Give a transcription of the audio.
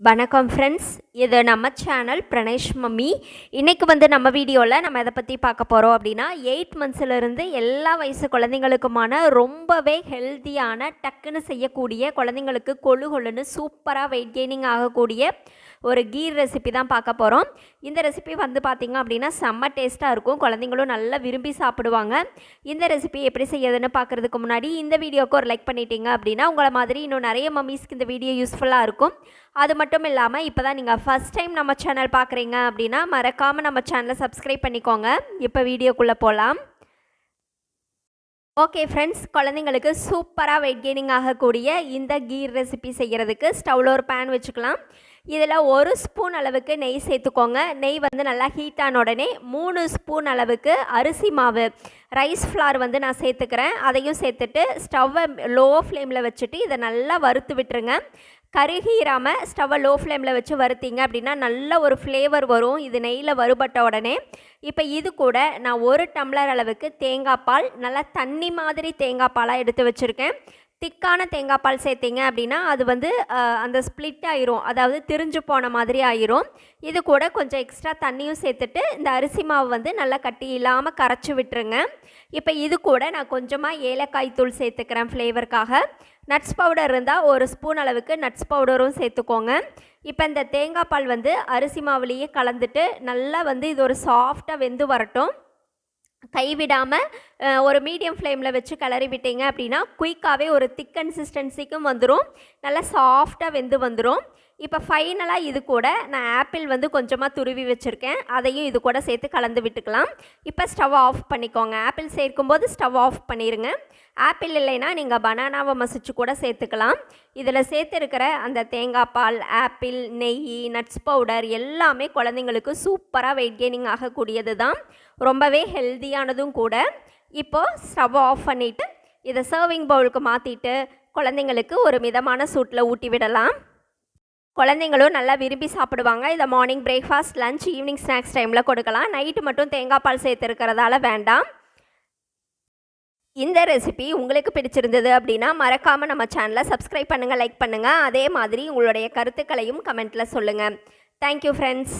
வணக்கம் ஃப்ரெண்ட்ஸ் இது நம்ம சேனல் பிரணேஷ் மம்மி. இன்றைக்கி வந்து நம்ம வீடியோவில் நம்ம எதை பற்றி பார்க்க போகிறோம் அப்படின்னா எயிட் மந்த்ஸ்லேருந்து எல்லா வயசு குழந்தைங்களுக்குமான ரொம்பவே ஹெல்த்தியான டக்குன்னு செய்யக்கூடிய குழந்தைங்களுக்கு கொழு கொழுன்னு சூப்பராக வெயிட் கெய்னிங் ஆகக்கூடிய ஒரு கீர் ரெசிபி தான் பார்க்க போகிறோம் இந்த ரெசிபி வந்து பார்த்திங்க அப்படின்னா செம்ம டேஸ்ட்டாக இருக்கும். குழந்தைங்களும் நல்லா விரும்பி சாப்பிடுவாங்க. இந்த ரெசிபி எப்படி செய்யறதுன்னு பார்க்குறதுக்கு முன்னாடி இந்த வீடியோவுக்கு ஒரு லைக் பண்ணிட்டீங்க அப்படின்னா உங்களை மாதிரி இன்னும் நிறைய மம்மீஸ்க்கு இந்த வீடியோ யூஸ்ஃபுல்லாக இருக்கும். அது மட்டும் இல்லாமல் இப்போ தான் நீங்கள் ஃபஸ்ட் டைம் நம்ம சேனல் பார்க்குறீங்க அப்படின்னா மறக்காமல் நம்ம சேனலை சப்ஸ்கிரைப் பண்ணிக்கோங்க. இப்போ வீடியோக்குள்ளே போகலாம் ஓகே ஃப்ரெண்ட்ஸ் குழந்தைங்களுக்கு சூப்பராக வெயிட் கெய்னிங் ஆகக்கூடிய இந்த கீர் ரெசிபி செய்கிறதுக்கு ஸ்டவ்வில் ஒரு பேன் வச்சுக்கலாம். இதில் ஒரு ஸ்பூன் அளவுக்கு நெய் சேர்த்துக்கோங்க. நெய் வந்து நல்லா ஹீட் ஆன உடனே மூணு ஸ்பூன் அளவுக்கு அரிசி மாவு ரைஸ் ஃப்ளார் வந்து நான் சேர்த்துக்கிறேன். அதையும் சேர்த்துட்டு ஸ்டவ்வை லோ ஃப்ளேமில் வச்சுட்டு இதை நல்லா வறுத்து விட்டுருங்க. கருகிராமல் ஸ்டவ்வை லோ ஃப்ளேமில் வச்சு வறுத்திங்க அப்படின்னா நல்ல ஒரு ஃப்ளேவர் வரும். இது நெய்யில் வறுபட்ட உடனே. இப்போ இது கூட நான் ஒரு டம்ளர் அளவுக்கு தேங்காய் பால் நல்லா தண்ணி மாதிரி தேங்காய் பாலாக எடுத்து வச்சுருக்கேன். திக்கான தேங்காய் பால் சேர்த்திங்க அப்படின்னா அது வந்து அந்த ஸ்ப்ளிட் ஆயிரும். அதாவது திரிஞ்சு போன மாதிரி ஆயிரும். இது கூட கொஞ்சம் எக்ஸ்ட்ரா தண்ணியும் சேர்த்துட்டு இந்த அரிசி மாவு வந்து நல்லா கட்டி இல்லாமல் கரைச்சி விட்டுருங்க. இப்போ இது கூட நான் கொஞ்சமாக ஏலக்காய் தூள் சேர்த்துக்கிறேன் ஃப்ளேவருக்காக நட்ஸ் பவுடர் இருந்தால் ஒரு ஸ்பூன் அளவுக்கு நட்ஸ் பவுடரும் சேர்த்துக்கோங்க. இப்போ இந்த தேங்காய் பால் வந்து அரிசி மாவுலேயே கலந்துட்டு நல்லா வந்து இது ஒரு சாஃப்டாக வெந்து வரட்டும். கைவிடாமல் ஒரு மீடியம் ஃப்ளேமில் வச்சு கிளறி விட்டீங்க அப்படின்னா குயிக்காகவே ஒரு திக் கன்சிஸ்டன்சிக்கும் வந்துடும் நல்லா சாஃப்டாக வெந்து வந்துடும் இப்போ ஃபைனலாக இது கூட நான் ஆப்பிள் வந்து கொஞ்சமாக துருவி வச்சுருக்கேன். அதையும் இது கூட சேர்த்து கலந்து விட்டுக்கலாம். இப்போ ஸ்டவ் ஆஃப் பண்ணிக்கோங்க. ஆப்பிள் சேர்க்கும்போது ஸ்டவ் ஆஃப் பண்ணிடுங்க ஆப்பிள் இல்லைன்னா நீங்கள் பனானாவை மசிச்சு கூட சேர்த்துக்கலாம். இதில் சேர்த்துருக்கிற அந்த தேங்காய் பால் ஆப்பிள் நெய் நட்ஸ் பவுடர் எல்லாமே குழந்தைங்களுக்கு சூப்பராக வெயிட் கெய்னிங் ஆகக்கூடியது தான் ரொம்பவே ஹெல்த்தியானதும் கூட. இப்போது ஸ்டவ் ஆஃப் பண்ணிவிட்டு இதை சர்விங் பவுலுக்கு மாற்றிட்டு குழந்தைங்களுக்கு ஒரு மிதமான சூட்டில் ஊட்டி விடலாம். குழந்தைங்களும் நல்லா விரும்பி சாப்பிடுவாங்க. இதை morning breakfast lunch evening snacks டைமில் கொடுக்கலாம். நைட்டு மட்டும் தேங்காய் பால் சேர்த்துருக்கிறதால வேண்டாம். இந்த ரெசிபி உங்களுக்கு பிடிச்சிருந்தது அப்படின்னா மறக்காமல் நம்ம சேனலை சப்ஸ்கிரைப் பண்ணுங்கள் லைக் பண்ணுங்கள் அதே மாதிரி உங்களுடைய கருத்துக்களையும் கமெண்ட்டில் சொல்லுங்கள் தேங்க்யூ ஃப்ரெண்ட்ஸ்